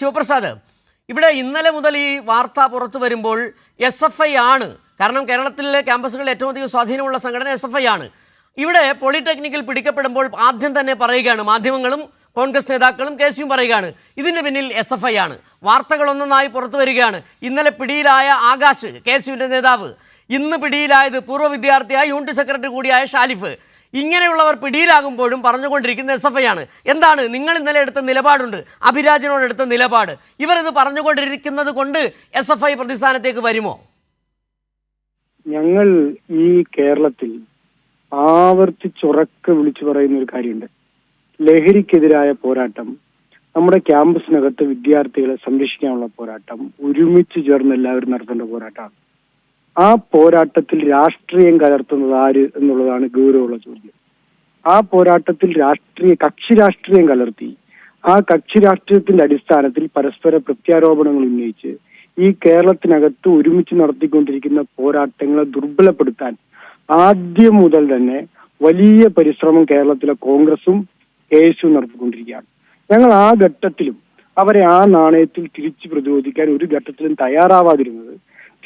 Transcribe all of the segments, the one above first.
ശിവപ്രസാദ് ഇവിടെ ഇന്നലെ മുതൽ ഈ വാർത്ത പുറത്തു വരുമ്പോൾ എസ് എഫ് ഐ ആണ്. കാരണം കേരളത്തിലെ ക്യാമ്പസുകളിൽ ഏറ്റവും അധികം സ്വാധീനമുള്ള സംഘടന എസ് എഫ് ഐ ആണ്. ഇവിടെ പോളിടെക്നിക്കിൽ പിടിക്കപ്പെടുമ്പോൾ ആദ്യം തന്നെ പറയുകയാണ്. മാധ്യമങ്ങളും കോൺഗ്രസ് നേതാക്കളും കെ സിയും പറയുകയാണ്. ഇതിന് പിന്നിൽ എസ് എഫ് ഐ ആണ്. വാർത്തകൾ ഒന്നൊന്നായി പുറത്തു വരികയാണ്. ഇന്നലെ പിടിയിലായ ആകാശ് കെ സിയുടെ നേതാവ്. ഇന്ന് പിടിയിലായത് പൂർവ വിദ്യാർത്ഥിയായ യൂണിറ്റ് സെക്രട്ടറി കൂടിയായ ഷാലിഫ്. ഇങ്ങനെയുള്ളവർ പിടിയിലാകുമ്പോഴും പറഞ്ഞുകൊണ്ടിരിക്കുന്ന എസ് എഫ് ഐ ആണ്. എന്താണ്? നിങ്ങൾ ഇന്നലെ എടുത്ത നിലപാടുണ്ട്. അഭിരാജനോട് എടുത്ത നിലപാട്. ഇവർ ഇത് പറഞ്ഞുകൊണ്ടിരിക്കുന്നത് കൊണ്ട് എസ് എഫ് ഐ പ്രതിസ്ഥാനത്തേക്ക് വരുമോ? ഞങ്ങൾ ഈ കേരളത്തിൽ ആവർത്തിച്ചുറക്കെ വിളിച്ചു പറയുന്ന ഒരു കാര്യമുണ്ട്. ലഹരിക്കെതിരായ പോരാട്ടം നമ്മുടെ ക്യാമ്പസിനകത്ത് വിദ്യാർത്ഥികളെ സംരക്ഷിക്കാനുള്ള പോരാട്ടം ഒരുമിച്ച് ചേർന്ന് എല്ലാവരും നടത്തേണ്ട പോരാട്ടമാണ്. ആ പോരാട്ടത്തിൽ രാഷ്ട്രീയം കലർത്തുന്നത് ആര് എന്നുള്ളതാണ് ഗൗരവമുള്ള ചോദ്യം. ആ പോരാട്ടത്തിൽ രാഷ്ട്രീയ കക്ഷി രാഷ്ട്രീയം കലർത്തി ആ കക്ഷി രാഷ്ട്രീയത്തിന്റെ അടിസ്ഥാനത്തിൽ പരസ്പര പ്രത്യാരോപണങ്ങൾ ഉന്നയിച്ച് ഈ കേരളത്തിനകത്ത് ഒരുമിച്ച് നടത്തിക്കൊണ്ടിരിക്കുന്ന പോരാട്ടങ്ങളെ ദുർബലപ്പെടുത്താൻ ആദ്യം മുതൽ തന്നെ വലിയ പരിശ്രമം കേരളത്തിലെ കോൺഗ്രസും എസും നടത്തിക്കൊണ്ടിരിക്കുകയാണ്. ഞങ്ങൾ ആ ഘട്ടത്തിലും അവരെ ആ നാണയത്തിൽ തിരിച്ചു പ്രതിരോധിക്കാൻ ഒരു ഘട്ടത്തിലും തയ്യാറാവാതിരുന്നത്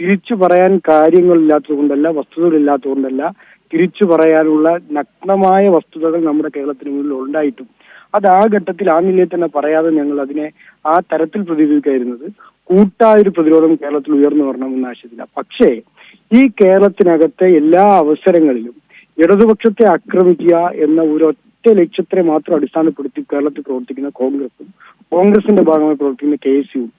തിരിച്ചു പറയാൻ കാര്യങ്ങളില്ലാത്തത് കൊണ്ടല്ല വസ്തുതകളില്ലാത്തത് കൊണ്ടല്ല തിരിച്ചു പറയാനുള്ള നഗ്നമായ വസ്തുതകൾ നമ്മുടെ കേരളത്തിന് മുന്നിൽ ഉണ്ടായിട്ടും. അത് ആ ഘട്ടത്തിൽ ആ നിലയിൽ തന്നെ പറയാതെ ഞങ്ങൾ അതിനെ ആ തരത്തിൽ പ്രതിരോധിക്കായിരുന്നത് കൂട്ടായൊരു പ്രതിരോധം കേരളത്തിൽ ഉയർന്നു വരണമെന്ന ആശയത്തില്ല പക്ഷേ ഈ കേരളത്തിനകത്തെ എല്ലാ അവസരങ്ങളിലും ഇടതുപക്ഷത്തെ ആക്രമിക്കുക എന്ന ഒരു ഒറ്റ ലക്ഷ്യത്തെ മാത്രം അടിസ്ഥാനപ്പെടുത്തി കേരളത്തിൽ പ്രവർത്തിക്കുന്ന കോൺഗ്രസും കോൺഗ്രസിന്റെ ഭാഗമായി പ്രവർത്തിക്കുന്ന കെ എസ് യുവും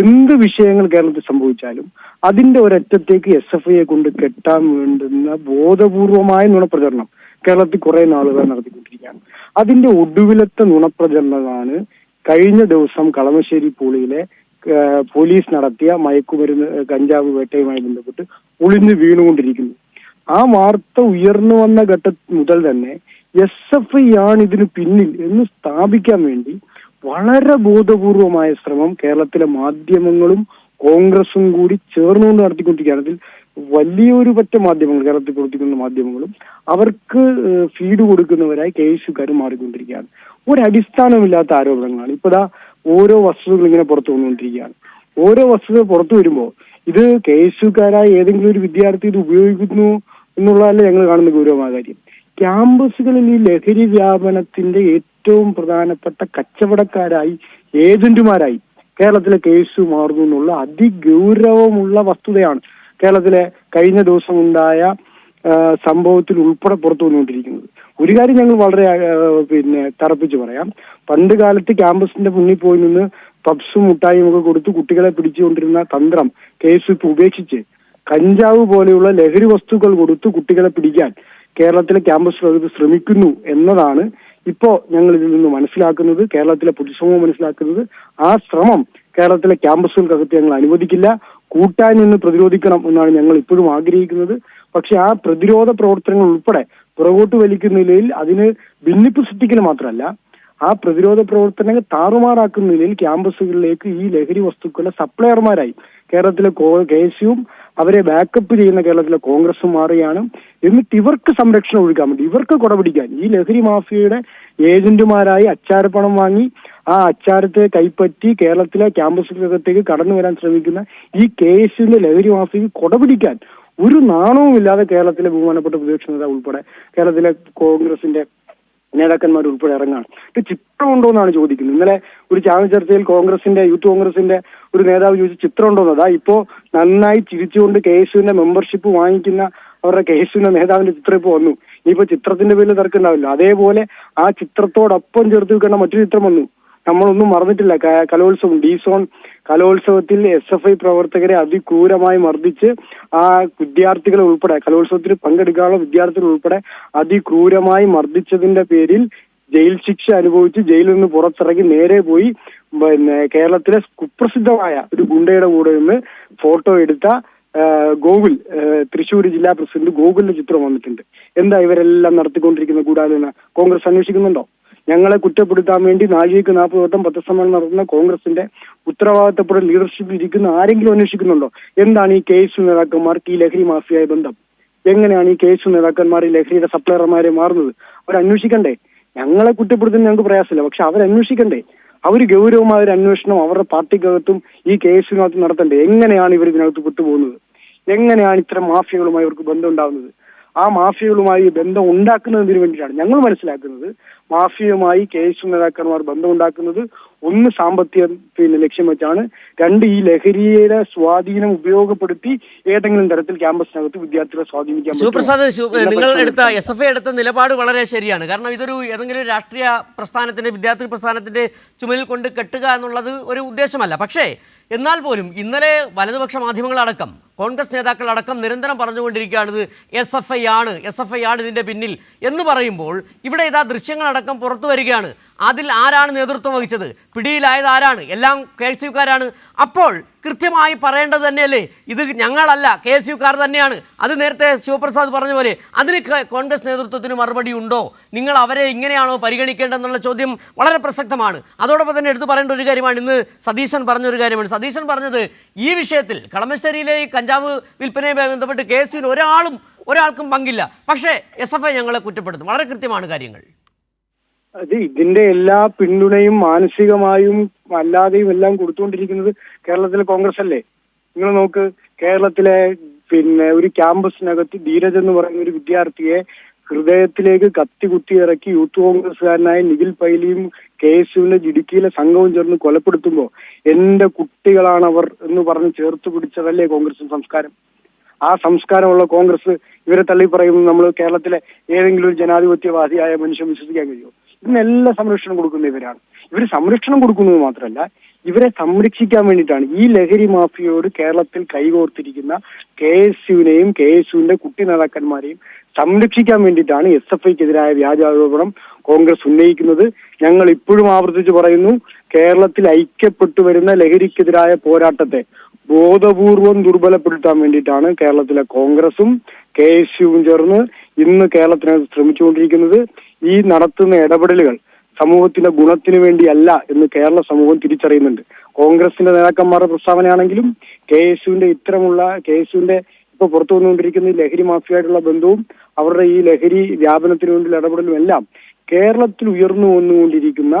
എന്ത് വിഷയങ്ങൾ കേരളത്തിൽ സംഭവിച്ചാലും അതിന്റെ ഒരറ്റത്തേക്ക് എസ് എഫ് ഐയെ കൊണ്ട് കെട്ടാൻ വേണ്ടുന്ന ബോധപൂർവമായ നുണപ്രചരണം കേരളത്തിൽ കുറെ നാളുകൾ നടത്തിക്കൊണ്ടിരിക്കുകയാണ്. അതിന്റെ ഒടുവിലത്തെ നുണപ്രചരണമാണ് കഴിഞ്ഞ ദിവസം കളമശ്ശേരി പൂളിയിലെ പോലീസ് നടത്തിയ മയക്കുമരുന്ന് കഞ്ചാവ് വേട്ടയുമായി ബന്ധപ്പെട്ട് ഒളിഞ്ഞു വീണുകൊണ്ടിരിക്കുന്നു. ആ വാർത്ത ഉയർന്നു വന്ന ഘട്ടം മുതൽ തന്നെ എസ് എഫ് ഐ ആണ് ഇതിന് പിന്നിൽ എന്ന് സ്ഥാപിക്കാൻ വേണ്ടി വളരെ ബോധപൂർവമായ ശ്രമം കേരളത്തിലെ മാധ്യമങ്ങളും കോൺഗ്രസും കൂടി ചേർന്നുകൊണ്ട് നടത്തിക്കൊണ്ടിരിക്കുകയാണ്. അതിൽ വലിയൊരു പറ്റ മാധ്യമങ്ങൾ കേരളത്തിൽ പ്രവർത്തിക്കുന്ന മാധ്യമങ്ങളും അവർക്ക് ഫീഡ് കൊടുക്കുന്നവരായി കെ മാറിക്കൊണ്ടിരിക്കുകയാണ്. ഒരടിസ്ഥാനമില്ലാത്ത ആരോപണങ്ങളാണ്. ആരോപണങ്ങളാണ് ഇപ്പതാ ഓരോ വസ്തുതകൾ ഇങ്ങനെ പുറത്തു വന്നുകൊണ്ടിരിക്കുകയാണ്. ഓരോ വസ്തുത പുറത്തു വരുമ്പോൾ ഇത് കെ എസ് ഏതെങ്കിലും ഒരു വിദ്യാർത്ഥി ഇത് ഉപയോഗിക്കുന്നു എന്നുള്ളതല്ല ഞങ്ങൾ കാണുന്ന ഗൗരവമായ കാര്യം. ക്യാമ്പസുകളിൽ ഈ ലഹരി വ്യാപനത്തിന്റെ ഏറ്റവും പ്രധാനപ്പെട്ട കച്ചവടക്കാരായി ഏജന്റുമാരായി കേരളത്തിലെ കേസ് മാറുന്നു എന്നുള്ള അതിഗൗരവമുള്ള വസ്തുതയാണ് കേരളത്തിലെ കഴിഞ്ഞ ദിവസം ഉണ്ടായ സംഭവത്തിൽ ഉൾപ്പെടെ പുറത്തു വന്നുകൊണ്ടിരിക്കുന്നത്. ഒരു കാര്യം ഞങ്ങൾ വളരെ പിന്നെ തറപ്പിച്ച് പറയാം. പണ്ട് കാലത്ത് ക്യാമ്പസിന്റെ മുന്നിൽ പോയി നിന്ന് പബ്സും മുട്ടായും ഒക്കെ കൊടുത്ത് കുട്ടികളെ പിടിച്ചുകൊണ്ടിരുന്ന തന്ത്രം കേസ് ഇപ്പൊ ഉപേക്ഷിച്ച് കഞ്ചാവ് പോലെയുള്ള ലഹരി വസ്തുക്കൾ കൊടുത്ത് കുട്ടികളെ പിടിക്കാൻ കേരളത്തിലെ ക്യാമ്പസ് ശ്രമിക്കുന്നു എന്നതാണ് ഇപ്പോ ഞങ്ങൾ ഇതിൽ നിന്ന് മനസ്സിലാക്കുന്നത് കേരളത്തിലെ പൊതുസമൂഹം മനസ്സിലാക്കുന്നത്. ആ ശ്രമം കേരളത്തിലെ ക്യാമ്പസുകൾക്കകത്ത് ഞങ്ങൾ അനുവദിക്കില്ല. കൂട്ടാൻ നിന്ന് പ്രതിരോധിക്കണം എന്നാണ് ഞങ്ങൾ ഇപ്പോഴും ആഗ്രഹിക്കുന്നത്. പക്ഷെ ആ പ്രതിരോധ പ്രവർത്തനങ്ങൾ ഉൾപ്പെടെ പുറകോട്ട് വലിക്കുന്ന നിലയിൽ അതിന് ഭിന്നിപ്പ് സൃഷ്ടിക്കൽ മാത്രമല്ല ആ പ്രതിരോധ പ്രവർത്തനങ്ങൾ താറുമാറാക്കുന്ന നിലയിൽ ക്യാമ്പസുകളിലേക്ക് ഈ ലഹരി വസ്തുക്കളുടെ സപ്ലയർമാരായി കേരളത്തിലെ കെ എസ് അവരെ ബാക്കപ്പ് ചെയ്യുന്ന കേരളത്തിലെ കോൺഗ്രസും മാറുകയാണ്. എന്നിട്ട് ഇവർക്ക് സംരക്ഷണം ഒഴുകാൻ വേണ്ടി ഇവർക്ക് കൊടപിടിക്കാൻ ഈ ലഹരി മാഫിയയുടെ ഏജന്റുമാരായി അച്ചാരപ്പണം വാങ്ങി ആ അച്ചാരത്തെ കൈപ്പറ്റി കേരളത്തിലെ ക്യാമ്പസുകൾക്കകത്തേക്ക് കടന്നു വരാൻ ശ്രമിക്കുന്ന ഈ കെ എസ് ലഹരി മാഫിയ കൊടപിടിക്കാൻ ഒരു നാണവുമില്ലാതെ കേരളത്തിലെ ബഹുമാനപ്പെട്ട പ്രതിപക്ഷ നേതാവ് ഉൾപ്പെടെ കേരളത്തിലെ കോൺഗ്രസിന്റെ നേതാക്കന്മാർ ഉൾപ്പെടെ ഇറങ്ങാണ്. ഇത് ചിത്രമുണ്ടോ എന്നാണ് ചോദിക്കുന്നത്. ഇന്നലെ ഒരു ചാനൽ ചർച്ചയിൽ കോൺഗ്രസിന്റെ യൂത്ത് കോൺഗ്രസിന്റെ ഒരു നേതാവ് ചോദിച്ചു ചിത്രമുണ്ടോ എന്ന് അതാ ഇപ്പോ നന്നായി ചിരിച്ചുകൊണ്ട് കെ എസ് യുവിന്റെ മെമ്പർഷിപ്പ് വാങ്ങിക്കുന്ന അവരുടെ കെ എസ് യുവിന്റെ നേതാവിന്റെ ചിത്രം ഇപ്പൊ വന്നു. ഇനിയിപ്പോ ചിത്രത്തിന്റെ പേരിൽ തർക്കം ഉണ്ടാവില്ല. അതേപോലെ ആ ചിത്രത്തോടൊപ്പം ചേർത്ത് വെക്കേണ്ട മറ്റൊരു ചിത്രം വന്നു. നമ്മളൊന്നും മറന്നിട്ടില്ല. കലോത്സവം ഡി സോൺ കലോത്സവത്തിൽ എസ് എഫ് ഐ പ്രവർത്തകരെ അതിക്രൂരമായി മർദ്ദിച്ച് ആ വിദ്യാർത്ഥികളെ ഉൾപ്പെടെ കലോത്സവത്തിൽ പങ്കെടുക്കാനുള്ള വിദ്യാർത്ഥികൾ ഉൾപ്പെടെ അതിക്രൂരമായി മർദ്ദിച്ചതിന്റെ പേരിൽ ജയിൽ ശിക്ഷ അനുഭവിച്ച് ജയിലിൽ നിന്ന് പുറത്തിറങ്ങി നേരെ പോയി പിന്നെ കേരളത്തിലെ കുപ്രസിദ്ധമായ ഒരു ഗുണ്ടയുടെ കൂടെ നിന്ന് ഫോട്ടോ എടുത്ത ഗോകുൽ തൃശൂർ ജില്ലാ പ്രസിഡന്റ് ഗോകുലിന്റെ ചിത്രം വന്നിട്ടുണ്ട്. എന്താ ഇവരെല്ലാം നടത്തിക്കൊണ്ടിരിക്കുന്ന കൂടാതെ കോൺഗ്രസ് അന്വേഷിക്കുന്നുണ്ടോ? ഞങ്ങളെ കുറ്റപ്പെടുത്താൻ വേണ്ടി നാഴികക്ക് നാൽപ്പത് വട്ടം പത്രസമ്മേളനം നടത്തുന്ന കോൺഗ്രസിന്റെ ഉത്തരവാദിത്തപ്പെട്ട ലീഡർഷിപ്പിൽ ഇരിക്കുന്ന ആരെങ്കിലും അന്വേഷിക്കുന്നുണ്ടോ? എന്താണ് ഈ കേസ് നേതാക്കന്മാർക്ക് ഈ ലഹരി മാഫിയായ ബന്ധം? എങ്ങനെയാണ് ഈ കേസ് നേതാക്കന്മാർ ഈ ലഹരിയുടെ സപ്ലയർമാരെ മാറുന്നത്? അവർ അന്വേഷിക്കണ്ടേ ഞങ്ങളെ കുറ്റപ്പെടുത്തുന്ന ഞങ്ങൾക്ക് പ്രയാസമില്ല പക്ഷെ അവർ അന്വേഷിക്കണ്ടേ അവർ ഗൗരവമായ ഒരു അന്വേഷണം അവരുടെ പാർട്ടിക്കകത്തും ഈ കേസിനകത്ത് നടത്തണ്ടേ? എങ്ങനെയാണ് ഇവർ ഇതിനകത്ത് പെട്ടുപോകുന്നത്? എങ്ങനെയാണ് ഇത്തരം മാഫിയകളുമായി ഇവർക്ക് ബന്ധം ഉണ്ടാകുന്നത്? ആ മാഫിയകളുമായി ബന്ധം ഉണ്ടാക്കുന്നതിന് വേണ്ടിയിട്ടാണ് ഞങ്ങൾ മനസ്സിലാക്കുന്നത് മാഫിയയുമായി കെ എസ് നേതാക്കന്മാർ ബന്ധമുണ്ടാക്കുന്നത് ഒന്ന് സാമ്പത്തിക പിന്നെ ലക്ഷ്യം വെച്ചാണ്. രണ്ട് ഈ ലഹരിയുടെ സ്വാധീനം ഉപയോഗപ്പെടുത്തി ഏതെങ്കിലും തരത്തിൽ ക്യാമ്പസിനകത്ത് വിദ്യാർത്ഥികളെ സ്വാധീനിക്കാൻ എന്ന നിങ്ങൾ എടുത്ത എസ് എഫ് ഐ എടുത്ത നിലപാട് വളരെ ശരിയാണ്. കാരണം ഇതൊരു ഏതെങ്കിലും രാഷ്ട്രീയ പ്രസ്ഥാനത്തിന്റെ വിദ്യാർത്ഥി പ്രസ്ഥാനത്തിന്റെ ചുമലിൽ കൊണ്ട് കെട്ടുക എന്നുള്ളത് ഒരു ഉദ്ദേശമല്ല. പക്ഷേ എന്നാൽ പോലും ഇന്നലെ വലതുപക്ഷ മാധ്യമങ്ങളടക്കം കോൺഗ്രസ് നേതാക്കളടക്കം നിരന്തരം പറഞ്ഞുകൊണ്ടിരിക്കുകയാണ് ഇത് എസ് എഫ് ഐ ആണ് എസ് എഫ് ഐ ആണ് ഇതിന്റെ പിന്നിൽ എന്ന് പറയുമ്പോൾ ഇവിടെ ഇതാ ദൃശ്യങ്ങളടക്കം പുറത്തു വരികയാണ്. അതിൽ ആരാണ് നേതൃത്വം വഹിച്ചത്? പിടിയിലായത് ആരാണ്? എല്ലാം കെ എസ് യുക്കാരാണ് അപ്പോൾ കൃത്യമായി പറയേണ്ടത് തന്നെയല്ലേ? ഇത് ഞങ്ങളല്ല കെ എസ് യുക്കാർ തന്നെയാണ്. അത് നേരത്തെ ശിവപ്രസാദ് പറഞ്ഞ പോലെ അതിന് കോൺഗ്രസ് നേതൃത്വത്തിന് മറുപടി ഉണ്ടോ? നിങ്ങൾ അവരെ ഇങ്ങനെയാണോ പരിഗണിക്കേണ്ടതെന്നുള്ള ചോദ്യം വളരെ പ്രസക്തമാണ്. അതോടൊപ്പം തന്നെ എടുത്തു പറയേണ്ട ഒരു കാര്യമാണ് ഇന്ന് സതീശൻ പറഞ്ഞൊരു കാര്യമാണ്. സതീശൻ പറഞ്ഞത് ഈ വിഷയത്തിൽ കളമശ്ശേരിയിലെ ഈ കഞ്ചാവ് വിൽപ്പനയുമായി ബന്ധപ്പെട്ട് കെ എസ് യുവിന് ഒരാളും ഒരാൾക്കും പങ്കില്ല. പക്ഷേ എസ് എഫ് ഐ ഞങ്ങളെ കുറ്റപ്പെടുത്തും. വളരെ കൃത്യമാണ് കാര്യങ്ങൾ. അത് ഇതിന്റെ എല്ലാ പിന്തുണയും മാനസികമായും അല്ലാതെയും എല്ലാം കൊടുത്തുകൊണ്ടിരിക്കുന്നത് കേരളത്തിലെ കോൺഗ്രസ് അല്ലേ? നിങ്ങൾ നോക്ക് കേരളത്തിലെ പിന്നെ ഒരു ക്യാമ്പസിനകത്ത് ധീരജ് എന്ന് പറയുന്ന ഒരു വിദ്യാർത്ഥിയെ ഹൃദയത്തിലേക്ക് കത്തി കുത്തി ഇറക്കി യൂത്ത് കോൺഗ്രസ്സുകാരനായ നിഖിൽ പൈലിയും കെ എസ് യുവിന്റെ ഇടുക്കിയിലെ സംഘവും ചേർന്ന് കൊലപ്പെടുത്തുമ്പോൾ എന്റെ അവർ എന്ന് പറഞ്ഞ് ചേർത്ത് പിടിച്ചതല്ലേ കോൺഗ്രസ് സംസ്കാരം? ആ സംസ്കാരമുള്ള കോൺഗ്രസ് ഇവരെ തള്ളി പറയുമ്പോൾ നമ്മൾ കേരളത്തിലെ ഏതെങ്കിലും ഒരു ജനാധിപത്യവാദിയായ മനുഷ്യൻ വിശ്വസിക്കാൻ കഴിയുമോ? ഇതിനെല്ലാം സംരക്ഷണം കൊടുക്കുന്ന ഇവരാണ്. ഇവർ സംരക്ഷണം കൊടുക്കുന്നത് മാത്രമല്ല ഇവരെ സംരക്ഷിക്കാൻ വേണ്ടിയിട്ടാണ് ഈ ലഹരി മാഫിയോട് കേരളത്തിൽ കൈകോർത്തിരിക്കുന്ന കെ എസ് യുവിനെയും കെ എസ് യുവിന്റെ കുട്ടി നേതാക്കന്മാരെയും സംരക്ഷിക്കാൻ വേണ്ടിയിട്ടാണ് എസ് എഫ് ഐക്കെതിരായ വ്യാജാരോപണം കോൺഗ്രസ് ഉന്നയിക്കുന്നത്. ഞങ്ങൾ ഇപ്പോഴും ആവർത്തിച്ച് പറയുന്നു കേരളത്തിൽ ഐക്യപ്പെട്ടു വരുന്ന ലഹരിക്കെതിരായ പോരാട്ടത്തെ ബോധപൂർവം ദുർബലപ്പെടുത്താൻ വേണ്ടിയിട്ടാണ് കേരളത്തിലെ കോൺഗ്രസും കെ എസ് യുവും ചേർന്ന് ഇന്ന് കേരളത്തിനകത്ത് ശ്രമിച്ചുകൊണ്ടിരിക്കുന്നത്. ഈ നടത്തുന്ന ഇടപെടലുകൾ സമൂഹത്തിന്റെ ഗുണത്തിന് വേണ്ടിയല്ല എന്ന് കേരള സമൂഹം തിരിച്ചറിയുന്നുണ്ട്. കോൺഗ്രസിന്റെ നേതാക്കന്മാരുടെ പ്രസ്താവനയാണെങ്കിലും കെ എസ് യുവിന്റെ ഇത്തരമുള്ള കെ എസ് യുവിന്റെ ഇപ്പൊ പുറത്തു വന്നുകൊണ്ടിരിക്കുന്ന ഈ ലഹരി മാഫിയായിട്ടുള്ള ബന്ധവും അവരുടെ ഈ ലഹരി വ്യാപനത്തിന് വേണ്ടിയുള്ള ഇടപെടലും എല്ലാം കേരളത്തിൽ ഉയർന്നു വന്നുകൊണ്ടിരിക്കുന്ന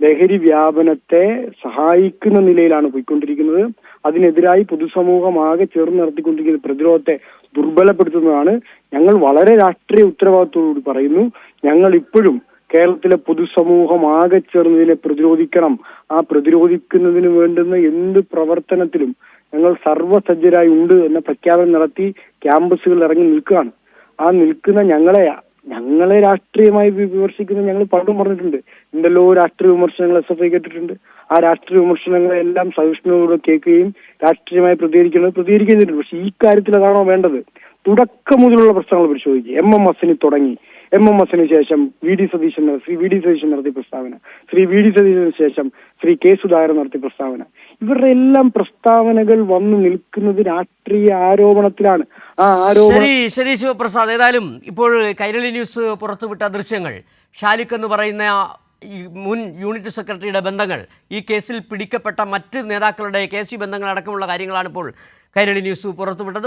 ലഹരി വ്യാപനത്തെ സഹായിക്കുന്ന നിലയിലാണ് പോയിക്കൊണ്ടിരിക്കുന്നത്. അതിനെതിരായി പൊതുസമൂഹം ആകെ ചേർന്ന് നടത്തിക്കൊണ്ടിരിക്കുന്ന പ്രതിരോധത്തെ ദുർബലപ്പെടുത്തുന്നതാണ് ഞങ്ങൾ വളരെ രാഷ്ട്രീയ ഉത്തരവാദിത്തോടുകൂടി പറയുന്നു. ഞങ്ങൾ ഇപ്പോഴും കേരളത്തിലെ പൊതുസമൂഹം ആകെ ചേർന്നതിനെ പ്രതിരോധിക്കണം. ആ പ്രതിരോധിക്കുന്നതിന് വേണ്ടുന്ന എന്ത് പ്രവർത്തനത്തിലും ഞങ്ങൾ സർവസജ്ജരായി ഉണ്ട് എന്ന പ്രഖ്യാപനം നടത്തി ക്യാമ്പസുകളിൽ ഇറങ്ങി നിൽക്കുകയാണ്. ആ നിൽക്കുന്ന ഞങ്ങളെ ഞങ്ങളെ രാഷ്ട്രീയമായി വിമർശിക്കുന്ന ഞങ്ങൾ പണ്ടും പറഞ്ഞിട്ടുണ്ട്. എന്തെല്ലോ രാഷ്ട്രീയ വിമർശനങ്ങൾ എസ് എഫ് ഐ കേട്ടിട്ടുണ്ട്. ആ രാഷ്ട്രീയ വിമർശനങ്ങളെല്ലാം സഹിഷ്ണുതയോടെ കേൾക്കുകയും രാഷ്ട്രീയമായി പ്രതികരിക്കുന്നത് പ്രതികരിക്കുന്നുണ്ട് പക്ഷെ ഈ കാര്യത്തിൽ അതാണോ വേണ്ടത്? തുടക്കം മുതലുള്ള പ്രശ്നങ്ങൾ പരിശോധിക്കുക. എം എം എസിന് തുടങ്ങി. എം എം എസിന് ശേഷം V D Satheesan Shri V D Satheesan നടത്തിയ പ്രസ്താവന ശ്രീ വി ഡി സതീശന് ശേഷം ശ്രീ കെ സുധാകരൻ നടത്തിയ പ്രസ്താവന. ഇവരുടെ എല്ലാം പ്രസ്താവനകൾ വന്നു നിൽക്കുന്നത് രാഷ്ട്രീയ ആരോപണത്തിലാണ്. ആ ആരോപണം ശരി ശിവപ്രസാദ്. ഏതായാലും ഇപ്പോൾ കൈരളി ന്യൂസ് പുറത്തുവിട്ട ദൃശ്യങ്ങൾ ഷാലിഖ് എന്ന് പറയുന്ന ഈ മുൻ യൂണിറ്റ് സെക്രട്ടറിയുടെ ബന്ധങ്ങൾ ഈ കേസിൽ പിടിക്കപ്പെട്ട മറ്റ് നേതാക്കളുടെ കേസി ബന്ധങ്ങൾ അടക്കമുള്ള കാര്യങ്ങളാണ് ഇപ്പോൾ കൈരളി ന്യൂസ് പുറത്തുവിട്ടത്.